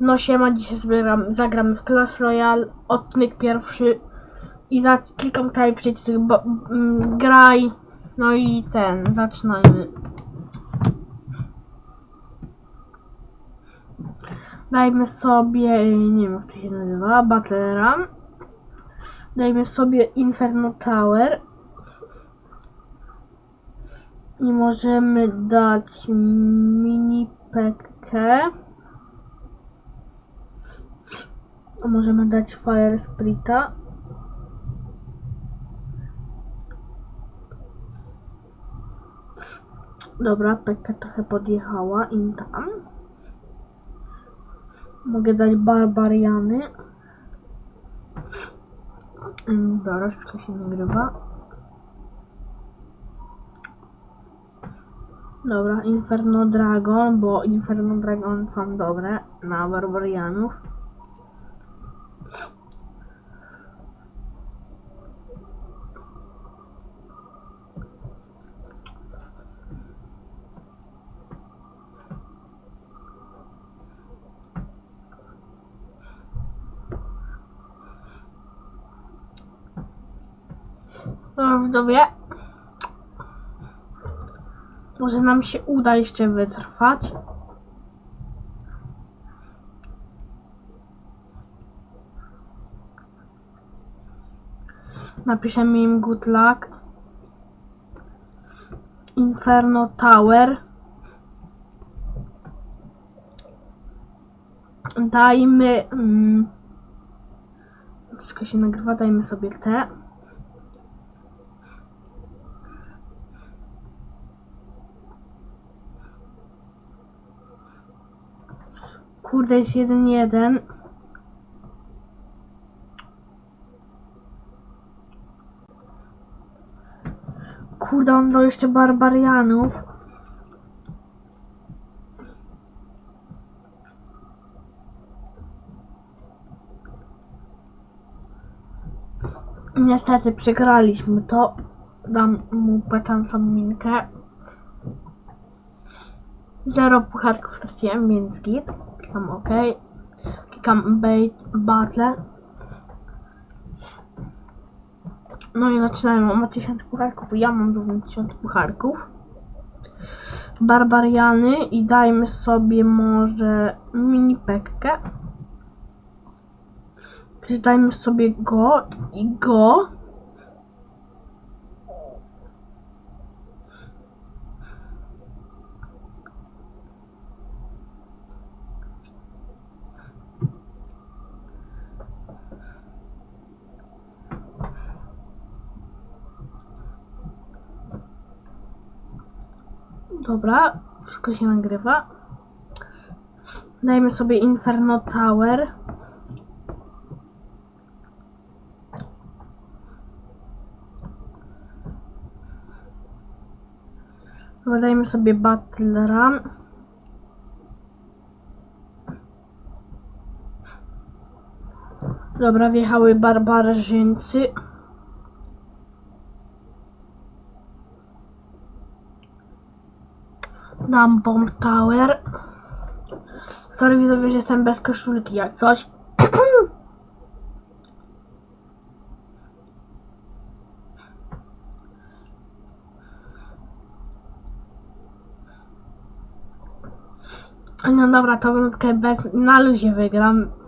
No siema, dzisiaj sobie gram, zagramy w Clash Royale, odcinek pierwszy i za, klikam tutaj przycisk bo, mm, graj, no i ten, zaczynajmy. Dajmy sobie, nie wiem jak to się nazywa, Battle Ram. Dajmy sobie Inferno Tower. I możemy dać mini pekę. Możemy dać Fire Sprita. Dobra, Pekka trochę podjechała im tam. Mogę dać Barbariany. Mm, Dobra, wszystko się nagrywa. Dobra, Inferno Dragon, bo Inferno Dragon są dobre na Barbarianów. Dobra, widzowie. Może nam się uda jeszcze wytrwać. Napiszemy im good luck. Inferno Tower. Dajmy... Mm, wszystko się nagrywa, dajmy sobie te. Kurde, jest jeden jeden. Kurde, on dał jeszcze barbarianów. Niestety przegraliśmy to. Dam mu petancą minkę. Zero pucharków straciłem, więc git. Klikam OK. Klikam battle. No i zaczynamy. On ma 1000 pucharków, ja mam równo 1000 pucharków. Barbariany i dajmy sobie może mini pekkę. Też dajmy sobie go i go. Dobra, wszystko się nagrywa. Dajmy sobie Inferno Tower. Dajmy sobie Battle Ram. Dobra, wjechały barbarzyńcy. Dam Bomb Tower. Sorry widzowie, że jestem bez koszulki, jak coś. No dobra, to minutkę bez, na luzie wygram.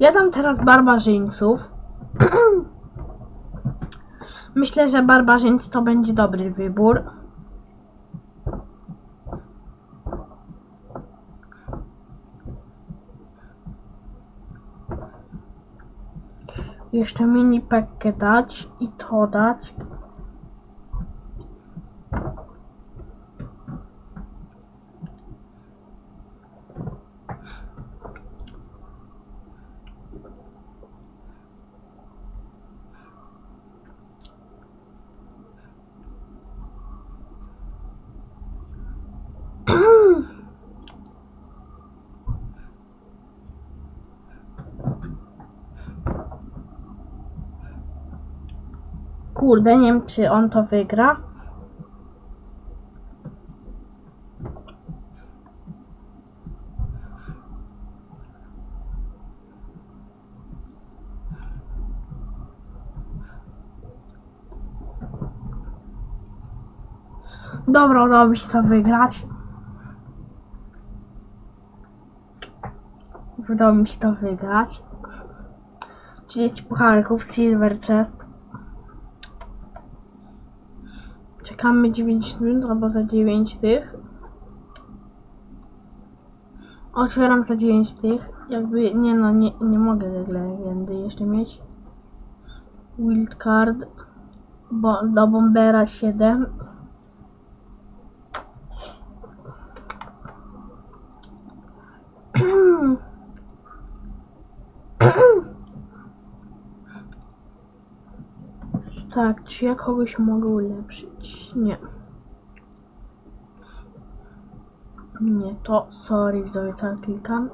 Ja dam teraz barbarzyńców. Myślę, że barbarzyńcy to będzie dobry wybór. Jeszcze mini pekkę dać i to dać. Kurde, nie wiem czy on to wygra. Dobra, udało mi się to wygrać. Udało mi się to wygrać. 30 pucharków, Silver Chest. Czekamy 9 minut albo za 9 tych. Otwieram za 9 tych. Jakby, nie no, nie, nie mogę legendy jeszcze mieć. Wildcard. Bo, do Bombera 7. Tak, czy ja kogoś mogę ulepszyć? Nie. Nie, to sorry widzowie, co ja klikam.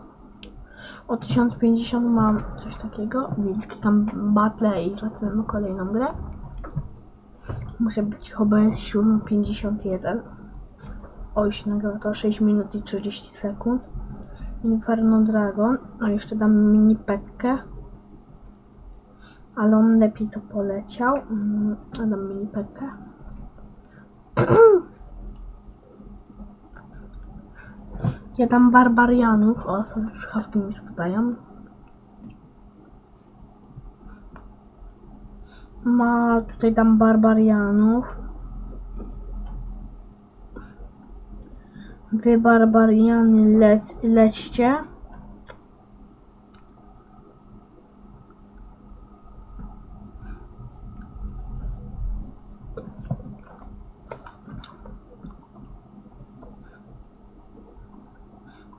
O 1050 mam coś takiego, więc klikam battle i zaczynamy kolejną grę. Muszę być OBS 751. Oj, się nagrywa to 6 minut i 30 sekund. Inferno Dragon, a jeszcze dam mini pekkę. Ale on lepiej to poleciał. Mm, a dam mini pekkę. Ja dam barbarianów. O, są słuchawki mi spadają. Ma, tutaj dam barbarianów. Wy barbariany le lećcie.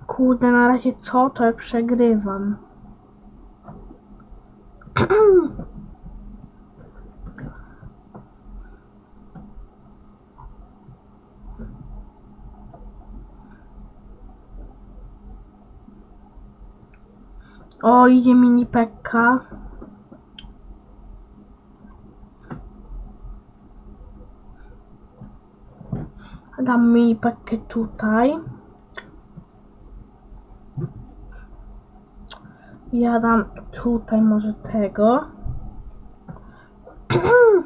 Kurde, na razie co to ja przegrywam. O, idzie mini pekka. Dam mini pekkę tutaj. Ja dam tutaj może tego.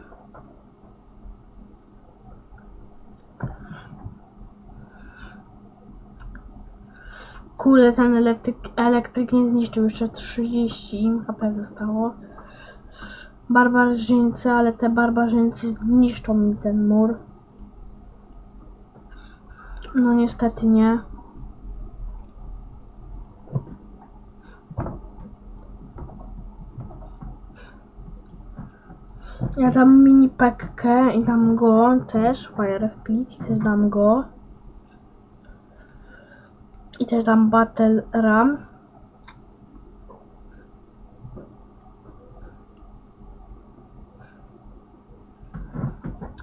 Kurde, ten elektryk, elektryk nie zniszczył jeszcze 30 HP zostało. Barbarzyńcy, ale te barbarzyńcy zniszczą mi ten mur. No niestety nie. Ja dam mini pekkę i dam go też, Fire Speed, i też dam go. I też dam Battle Ram.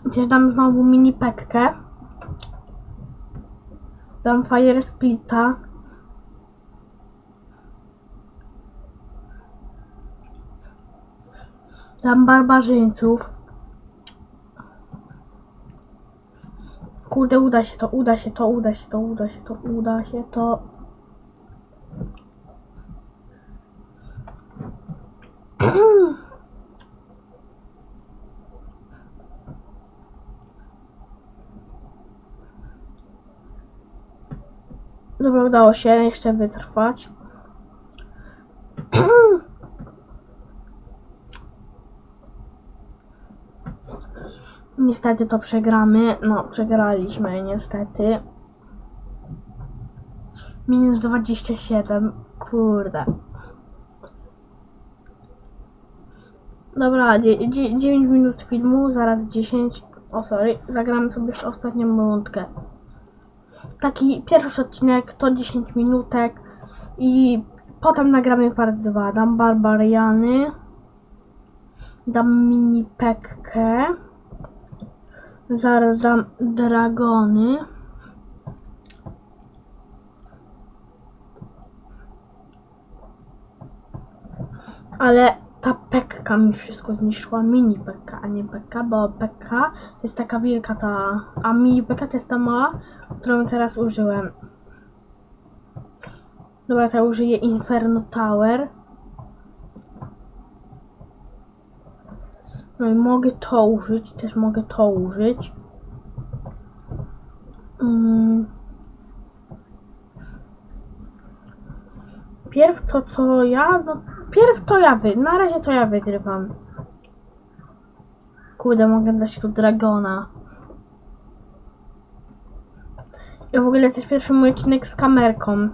I też dam znowu mini pekkę. Dam Fire Splita. Dam barbarzyńców. Kurde, uda się to, uda się to, uda się to, uda się to, uda się to. Dobra, udało się jeszcze wytrwać. Niestety to przegramy. No, przegraliśmy niestety. Minus 27. Kurde. Dobra, 9 minut filmu, zaraz 10. O, sorry. Zagramy sobie jeszcze ostatnią rundkę taki pierwszy odcinek to 10 minutek i potem nagramy part 2. Dam barbariany, dam mini pekkę, zaraz dam dragony. Ale ta pekka mi wszystko zniszczyła. Mini pekka, a nie pekka, bo pekka jest taka wielka ta. A mini pekka to jest ta mała, którą teraz użyłem. Dobra, ja użyję Inferno Tower. No i mogę to użyć, też mogę to użyć. Mm. Pierw to co ja, no pierw to ja wy, na razie to ja wygrywam. Kurde, mogę dać tu Dragona. I w ogóle to jest pierwszy mój odcinek z kamerką.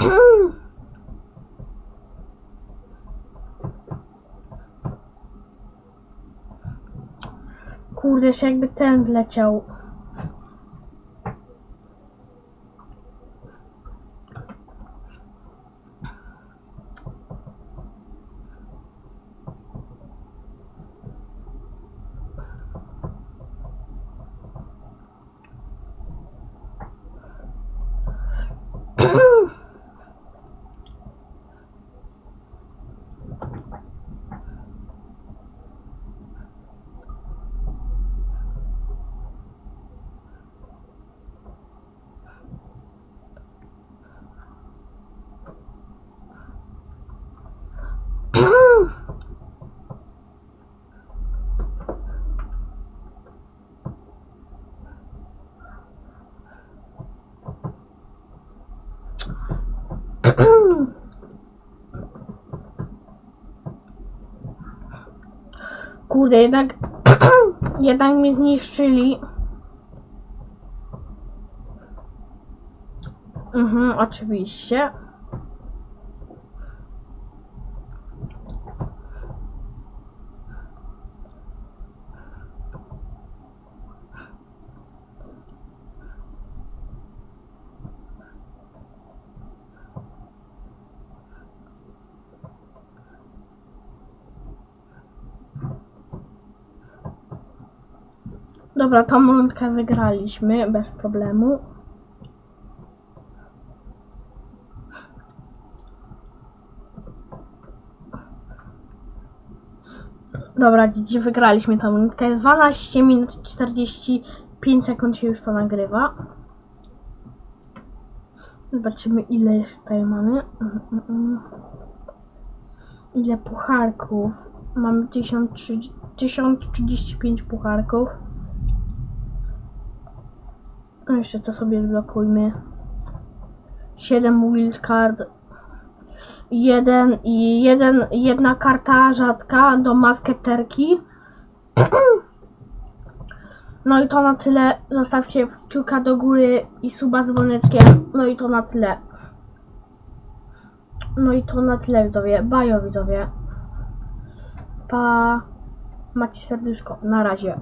Kurde, jeszcze jakby ten wleciał. Kurde, jednak jednak mnie zniszczyli. Mhm, oczywiście. Dobra, tą rundkę wygraliśmy bez problemu. Dobra, dziś wygraliśmy tą rundkę. 12 minut 45 sekund się już to nagrywa. Zobaczymy ile jeszcze tutaj mamy. Ile pucharków? Mamy 1030 1035 pucharków. No jeszcze to sobie zblokujmy. 7 wildcard. Jeden i jeden, jedna karta rzadka do masketerki. No i to na tyle. Zostawcie kciuka do góry i suba z dzwoneczkiem. No i to na tyle. No i to na tyle widzowie. Bajo widzowie. Pa. Macie serduszko. Na razie.